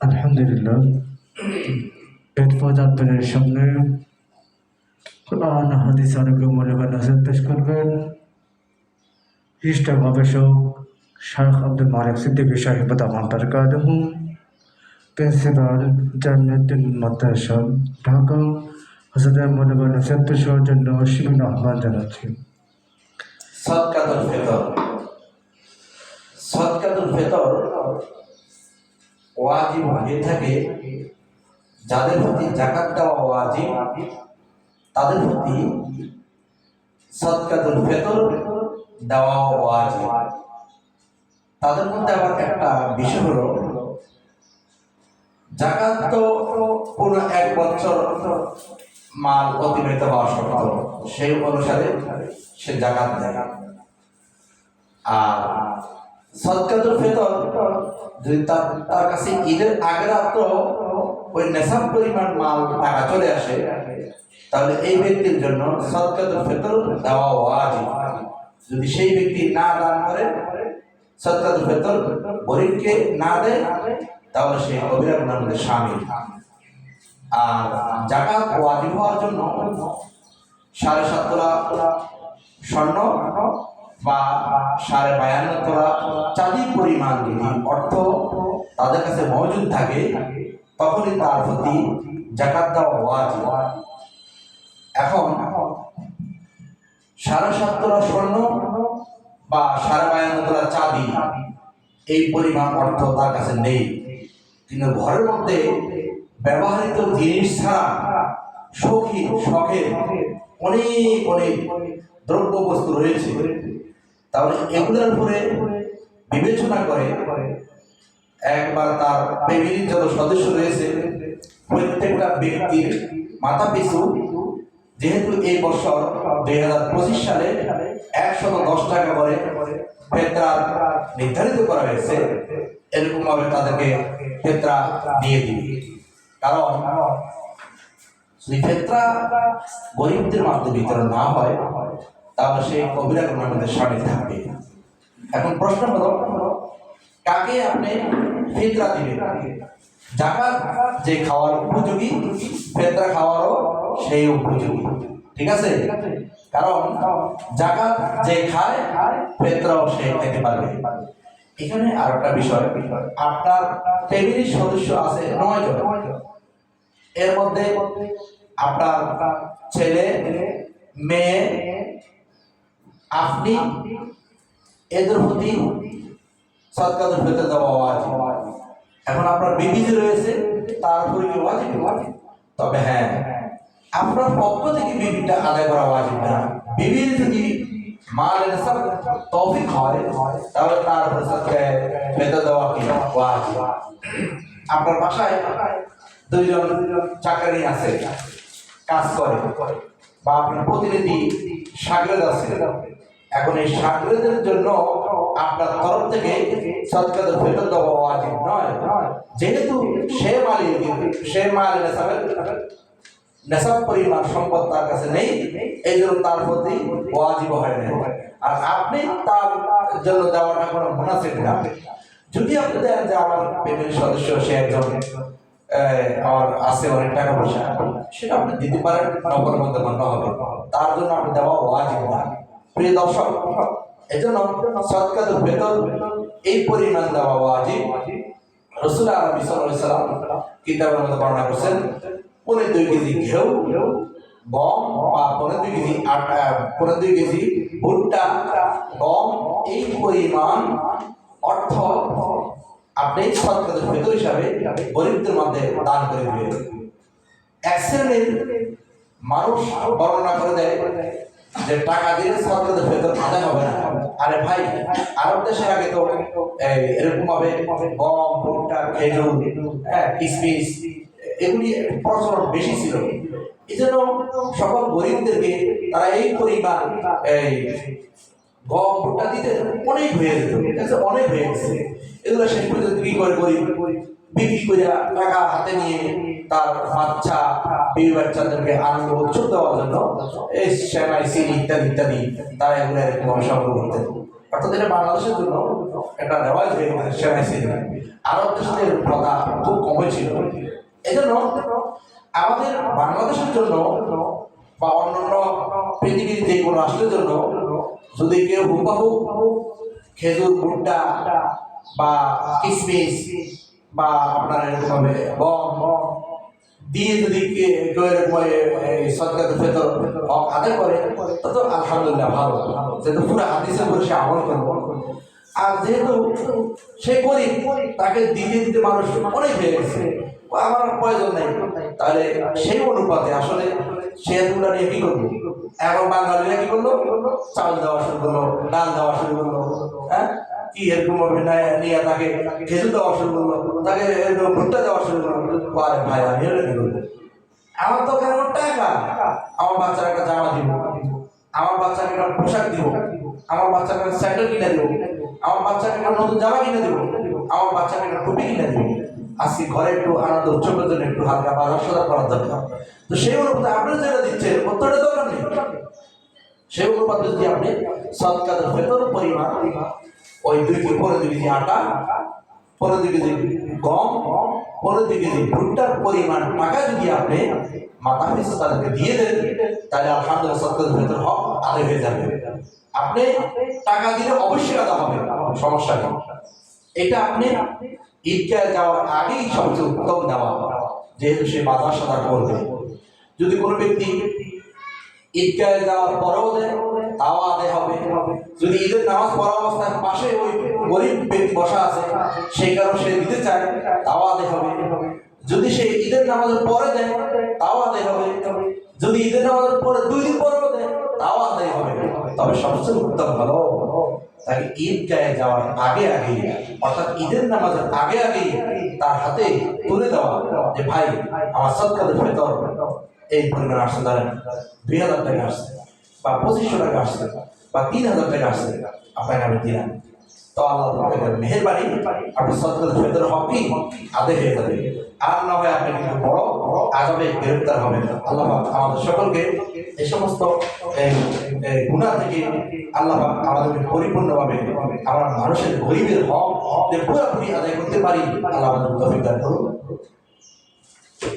আলহামদুলিল্লাহ। এরপর আপনাদের সামনে কোরআন, হাদিস অনেক মূল্যবান নজর পেশ করবেন। খ্রিস্ট গবেষক শাহ আব্দুল মালিক সিদ্দিকী সাহেব আমান তারকাদহু। প্রিন্সিপাল জান্নাতুল মাদ্রাসা, ঢাকা। হাজার মূল্যবান নজর পেশ হওয়ার জন্য শিবির আহ্বান জানাচ্ছি। সৎকাতুল ফেতর। সৎকাতুল ফেতর ওয়াজিব হয়ে থাকে, যাদের প্রতি জাকাত দেওয়া ওয়াজিব, তাদের প্রতি সৎকাতুল ফেতর দেওয়া ওয়াজিব। তাদের মধ্যে আবার একটা বিষয় হলো জাকাত তো কোনো এক বছর মাল অতিবাহিত হওয়া শর্ত সেই অনুসারে সে জাকাত দেয়। আর সদকাতুল ফেতর যদি তার তার কাছে ঈদের আগে রাত্র ওই নেশাব পরিমাণ মাল, টাকা চলে আসে, তাহলে এই ব্যক্তির জন্য সদকাতুল ফেতর দেওয়া ওয়াজিব। যদি সেই ব্যক্তি না দান করে, সদকাতুল ফেতর গরিবকে না দেয়, তাহলে সে কবিরা গুনার মধ্যে শামিল আর জাকাত ওয়াজিব হওয়ার জন্য সাড়ে সাত তোলা স্বর্ণ বা সাড়ে বায়ান্ন তোলা চাঁদি পরিমাণ যদি অর্থ তাদের কাছে মজুদ থাকে, তখনই তার প্রতি জাকাত দেওয়া ওয়াজিব। এখন সাড়ে সাত তোলা স্বর্ণ বা সাড়ে বায়ান্ন তোলা চাঁদি, এই পরিমাণ অর্থ তার কাছে নেই। কিন্তু ঘরের মধ্যে ব্যবহৃত জিনিস ছাড়া শৌখিন শখের অনেক অনেক দ্রব্য বস্তু রয়েছে। তাহলে এগুলোর উপরে বিবেচনা করে একবার তার ফ্যামিলির যত সদস্য রয়েছে, প্রত্যেকটা ব্যক্তির মাথা পিছু যেহেতু এই বছর দুই হাজার পঁচিশ সালে একশত দশ টাকা করে ফেতরা নির্ধারিত করা হয়েছে, এরকমভাবে তাদেরকে ফেতরা দিয়ে দিবে। কারণ ফেতরা গরিবদের মাধ্যমে বিতরণ না হয় তাহলে সেই কবিরা গুণের মধ্যে সামিল থাকবে। এখন প্রশ্ন হলো, কাকে আপনি ফেতরা দিবেন? জাকাত যে খাওয়ার উপযোগী, ফেতরা খাওয়ারও সেই উপযোগী। ঠিক আছে? কারণ জাকাত যে খায়, ফেতরাও সে খেতে পারবে। এখানে আর একটা বিষয়, আপনার ফ্যামিলির সদস্য আছে নয় জন। এর মধ্যে আপনার ছেলে, মেয়ে আপনি এদের প্রতি সৎকাদের ভেতরে দেওয়া ওয়াজিব। এখন আপনার বিবি যে রয়েছে, তার কি ওয়াজিব? তবে হ্যাঁ আপনার পক্ষ থেকে বিবিটা আদায় করা ওয়াজিব না। বিবির যদি মাল সব তৌফিক হয়, তাহলে তার উপরে সৎকায় ভেতর দেওয়া কি ওয়াজিব? আপনার বাসায় দুইজন চাকরি আছে, কাজ করে, বা আপনার প্রতিনিধি সাগরেদ আছে। এখন এই সাগরেদের জন্য আপনার তরফ থেকে সৎকার ফেরত দেওয়া ওয়াজিব নয়। যেহেতু সে মালিক, সে মাল পরিমাণ সম্পদ তার কাছে নেই এই জন্য তার প্রতি ওয়াজিব হয় না। আর আপনি তার জন্য দেওয়াটা কোনো মুনাসিব না। যদি আপনি দেন যে আমার সদস্য, সে একজন আমার আছে অনেক টাকা পয়সা, সেটা আপনি দিতে পারেন, নগর মধ্যে হবে। তার জন্য আপনি দেওয়া ওয়াজিব না। প্রিয় দর্শক, এজন্য সৎকার বেতন এই পরিমাণ দেওয়া ওয়াজিব। রসুল আরবি সাল্লাম কিতাবের মধ্যে বর্ণনা করছেন পনেরো দুই কেজি ঘেউ, গম বা পনেরো দুই কেজি আটা পনেরো দুই কেজি ভুট্টা, গম, এই পরিমাণ অর্থ আপনি সৎকারের ভেতর হিসাবে গরিবদের মধ্যে দান করে দিবেন। এক শ্রেণির মানুষ বর্ণনা করে দেয় যে টাকা দিলে সরকারের ভেতর আদায় হবে না। আরে ভাই, আরব দেশের আগে তো এরকম ভাবে গম ভুট্টা খেজুর হ্যাঁ কিসমিস, এগুলি প্রচলন বেশি ছিল। এই জন্য সকল গরিবদেরকে তারা এই পরিমাণ, এই গম ভুট্টা দিতে অনেক হয়ে যেত? অনেক হয়ে গেছে। এগুলো শেষ পর্যন্ত কি করে গরিব? বিক্রি করে টাকা হাতে নিয়ে তার বাচ্চা বিবি বাচ্চাদেরকে আনন্দ উৎসব দেওয়ার জন্য এই সেমাই সিল ইত্যাদি ইত্যাদি তারা এগুলো এরকম সংগ্রহ করতেন। অর্থাৎ এটা বাংলাদেশের জন্য একটা রেওয়াজ হয়ে গেছে সেনাই সিনেমা আরব দেশের প্রথা খুব কমই ছিল। এই জন্য আমাদের বাংলাদেশের জন্য বা অন্যান্য পৃথিবীর যে কোনো রাষ্ট্রের জন্য যদি কেউ হুবাহু খেজুর, ভুট্টা বা কিসমিস বা আপনার এরকম হবে গম দিয়ে যদি কেউ এরকম এই সদকাত হক আদায় করে, তা তো আলহামদুলিল্লাহ ভালো যেহেতু পুরো হাদিসের উপরে সে আমল করব আর যেহেতু সে গরিব, তাকে দিতে দিতে মানুষ অনেক হয়ে গেছে। আমার প্রয়োজন নেই। তাহলে সেই অনুপাতে আসলে এতগুলো নিয়ে কি করব? এখন বাঙালিরা কি করল? চাল দেওয়া শুরু করল, ডাল দেওয়া শুরু করল। হ্যাঁ? কি এরকম না- নিয়ে তাকে খেজুর দেওয়া শুরু করল। তাকে এরকম ভুট্টা দেওয়া শুরু করল। আরে ভাই, আমি এটা কি করব? আমার তো কেন টাকা? আমার বাচ্চার একটা জামা দিব। আমার বাচ্চাকে একটা পোশাক দিব। আমার বাচ্চাকে একটা স্যান্ডেল কিনে দিব। আমার বাচ্চাকে একটা নতুন জামা কিনে দিব। আমার বাচ্চাকে একটা টুপি কিনে দিব। আজকে ঘরে একটু আনন্দ উৎসবের জন্য একটু হালকা বাজার সদা করার দরকার। তো সেই অনুপাতে আপনি যেটা দিচ্ছেন, উত্তরের দরকার নেই। সেই অনুপাতে যদি আপনি সৎকারের ভেতর পরিমাণ ওই দুই পনেরো দুই কেজি আটা পনেরো দুই কেজি গম পনেরো দুই কেজি ভুট্টার পরিমাণ টাকা যদি আপনি মাথা পিছু তাদেরকে দিয়ে দেন, তাহলে আলহামদুলিল্লাহ সৎকারের ভেতর হক আদায় হয়ে যাবে। আপনি টাকা দিলে অবশ্যই আদা হবে, সমস্যা নেই। এটা আপনি ঈদগায় যাওয়ার আগেই সবচেয়ে উত্তম দেওয়া, যেহেতু সে বাজার সদা করবে। যদি কোনো ব্যক্তি ঈদগাহে যাওয়ার পরেও দেয় তাও আদায় হবে। যদি ঈদের নামাজ পড়া অবস্থায় পাশে ওই গরিব বসা আছে, সেই কারণে সে দিতে চায়, তাও আদায় হবে। যদি সে ঈদের নামাজের পরে দেয়, তাও আদায় হবে। যদি ঈদের নামাজের পরে দুই দিন পরেও দেয়, তাও আদায় হবে। তবে সবচেয়ে উত্তম হলো, তাকে যাওয়ার আগে আগে, অর্থাৎ ঈদের নামাজের আগে আগে তার হাতে তুলে দেওয়া যে, ভাই, আমার সৎকাদের ভেতর এই পরিমাণ আসছে ধরেন দুই হাজার টাকা আসছে বা পঁচিশশো টাকা আসছে বা তিন হাজার টাকা আসছে আপনাকে আমি দিলাম। তো আল্লাহ মেহরবানি, আপনি আদায় হয়ে যাবে। আর না হয় আপনি কিন্তু বড় গ্রেপ্তার আল্লাহ আমাদের সকলকে এই সমস্ত গুণা থেকে আল্লাহ আমাদেরকে পরিপূর্ণভাবে, আমরা মানুষের গরিবের হক যে পুরোপুরি আদায় করতে পারি, আল্লাহ আমাদের করুন।